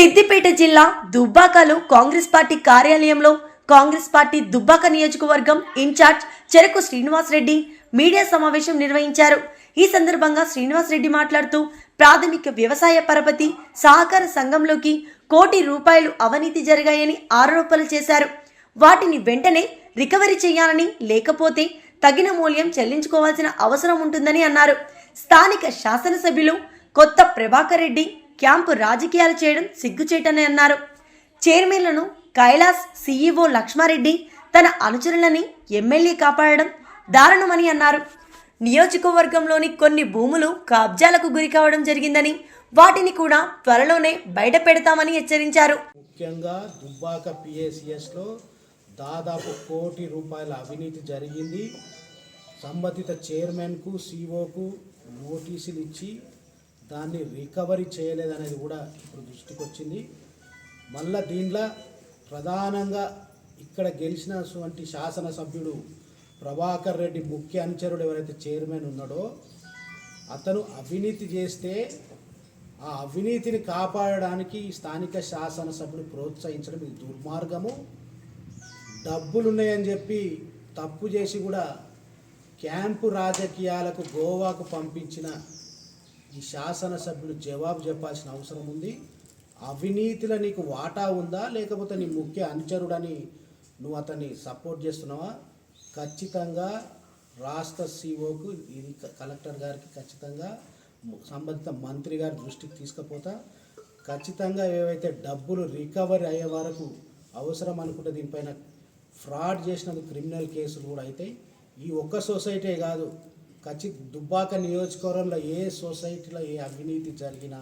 సిద్దిపేట జిల్లా దుబ్బాకలో కాంగ్రెస్ పార్టీ కార్యాలయంలో కాంగ్రెస్ పార్టీ దుబ్బాక నియోజకవర్గం ఇన్ఛార్జ్ చెరకు శ్రీనివాస్ రెడ్డి మీడియా సమావేశం నిర్వహించారు. ఈ సందర్భంగా శ్రీనివాస్ రెడ్డి మాట్లాడుతూ ప్రాథమిక వ్యవసాయ పరపతి సహకార సంఘంలోకి కోటి రూపాయలు అవినీతి జరిగాయని ఆరోపణలు చేశారు. వాటిని వెంటనే రికవరీ చేయాలని లేకపోతే తగిన మూల్యం చెల్లించుకోవాల్సిన అవసరం ఉంటుందని అన్నారు. స్థానిక శాసనసభ్యులు కొత్త ప్రభాకర్ రెడ్డి క్యాంపు రాజకీయాలు చేయడం సిగ్గుచేటని అన్నారు. చైర్మన్లను కైలాస్ సీఈఓ లక్ష్మారెడ్డి తన అనుచరులని ఎమ్మెల్యే కాపాడడం దారుణమని అన్నారు. నియోజకవర్గంలోని కొన్ని భూములు కబ్జాలకు గురి కావడం జరిగిందని వాటిని కూడా త్వరలోనే బయట పెడతామని హెచ్చరించారు. ముఖ్యంగా దుబ్బాక పిఎస్ఎస్లో దాదాపు కోటి రూపాయల అవినీతి జరిగింది. సంబంధిత చైర్మన్కు సిఓకు నోటీసులు ఇచ్చి దాన్ని రికవరీ చేయలేదనేది కూడా ఇప్పుడు దృష్టికి వచ్చింది మళ్ళా దీనిలో ప్రధానంగా ఇక్కడ గెలిచినటువంటి శాసనసభ్యుడు ప్రభాకర్ రెడ్డి ముఖ్య అనుచరుడు ఎవరైతే చైర్మన్ ఉన్నాడో అతను అవినీతి చేస్తే ఆ అవినీతిని కాపాడడానికి స్థానిక శాసనసభ్యుడు ప్రోత్సహించడం ఇది దుర్మార్గము. డబ్బులు ఉన్నాయని చెప్పి తప్పు చేసి కూడా క్యాంపు రాజకీయాలకు గోవాకు పంపించిన ఈ శాసనసభ్యులు జవాబు చెప్పాల్సిన అవసరం ఉంది. అవినీతిలో నీకు వాటా ఉందా? లేకపోతే నీ ముఖ్య అనుచరుడని నువ్వు అతన్ని సపోర్ట్ చేస్తున్నావా? ఖచ్చితంగా రాష్ట్ర సీఓకు ఇది కలెక్టర్ గారికి ఖచ్చితంగా సంబంధిత మంత్రి గారి దృష్టికి తీసుకుపోతా. ఖచ్చితంగా ఏవైతే డబ్బులు రికవరీ అయ్యే వరకు అవసరం అనుకుంటే దీనిపైన ఫ్రాడ్ చేసినందుకు క్రిమినల్ కేసులు కూడా అవుతాయి. ఈ ఒక్క సొసైటీ కాదు ఖచ్చిత దుబ్బాక నియోజకవర్గంలో ఏ సొసైటీలో ఏ అవినీతి జరిగినా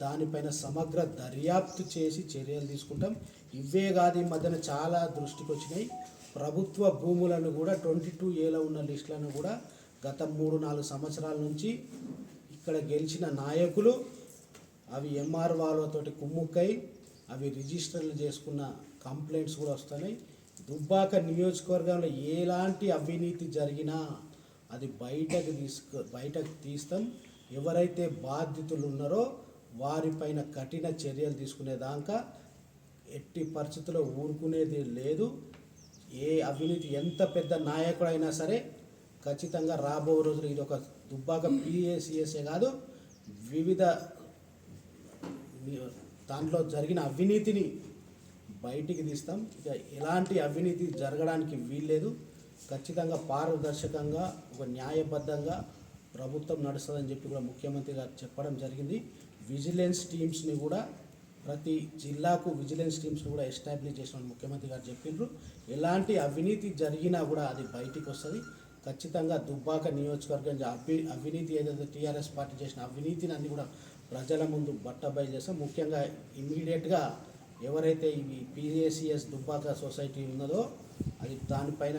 దానిపైన సమగ్ర దర్యాప్తు చేసి చర్యలు తీసుకుంటాం. ఇవే కాదు ఈ మధ్యన చాలా దృష్టికి వచ్చినాయి ప్రభుత్వ భూములను కూడా ట్వంటీ టూ ఏలో ఉన్న లిస్టులను కూడా గత మూడు నాలుగు సంవత్సరాల నుంచి ఇక్కడ గెలిచిన నాయకులు అవి ఎంఆర్ వాళ్ళతోటి కుమ్ముక్కై అవి రిజిస్టర్లు చేసుకున్న కంప్లైంట్స్ కూడా వస్తున్నాయి. దుబ్బాక నియోజకవర్గంలో ఎలాంటి అవినీతి జరిగినా అది బయటకు తీసుకు బయటకు తీస్తాం. ఎవరైతే బాధితులు ఉన్నారో వారిపైన కఠిన చర్యలు తీసుకునేదాకా ఎట్టి పరిస్థితుల్లో ఊరుకునేది లేదు. ఏ అవినీతి ఎంత పెద్ద నాయకుడైనా సరే ఖచ్చితంగా రాబో రోజులు ఇది ఒక దుబ్బాక పిఏసిఎస్ఏ కాదు వివిధ దాంట్లో జరిగిన అవినీతిని బయటికి తీస్తాం. ఇక ఎలాంటి అవినీతి జరగడానికి వీల్లేదు. ఖచ్చితంగా పారదర్శకంగా ఒక న్యాయబద్ధంగా ప్రభుత్వం నడుస్తుందని చెప్పి కూడా ముఖ్యమంత్రి గారు చెప్పడం జరిగింది. విజిలెన్స్ టీమ్స్ని కూడా ప్రతి జిల్లాకు విజిలెన్స్ టీమ్స్ కూడా ఎస్టాబ్లిష్ చేసిన ముఖ్యమంత్రి గారు చెప్పిండ్రు. ఎలాంటి అవినీతి జరిగినా కూడా అది బయటికి వస్తుంది. ఖచ్చితంగా దుబ్బాక నియోజకవర్గం అవి అవినీతి ఏదైతే టీఆర్ఎస్ పార్టీ చేసిన అవినీతిని అన్ని కూడా ప్రజల ముందు బట్టబయలు చేస్తాం. ముఖ్యంగా ఇమీడియట్గా ఎవరైతే ఇవి పిఏసిఎస్ దుబ్బాక సొసైటీ ఉన్నదో అది దానిపైన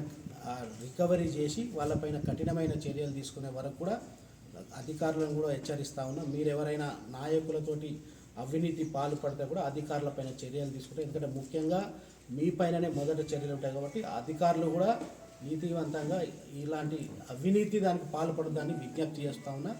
రికవరీ చేసి వాళ్ళపైన కఠినమైన చర్యలు తీసుకునే వరకు కూడా అధికారులను కూడా హెచ్చరిస్తా ఉన్నాం. మీరు ఎవరైనా నాయకులతోటి అవినీతి పాల్పడితే కూడా అధికారులపైన చర్యలు తీసుకుంటే ఎందుకంటే ముఖ్యంగా మీ పైననే మొదట చర్యలు ఉంటాయి కాబట్టి అధికారులు కూడా నీతివంతంగా ఇలాంటి అవినీతి దానికి పాల్పడదాన్ని విజ్ఞప్తి చేస్తా ఉన్నా.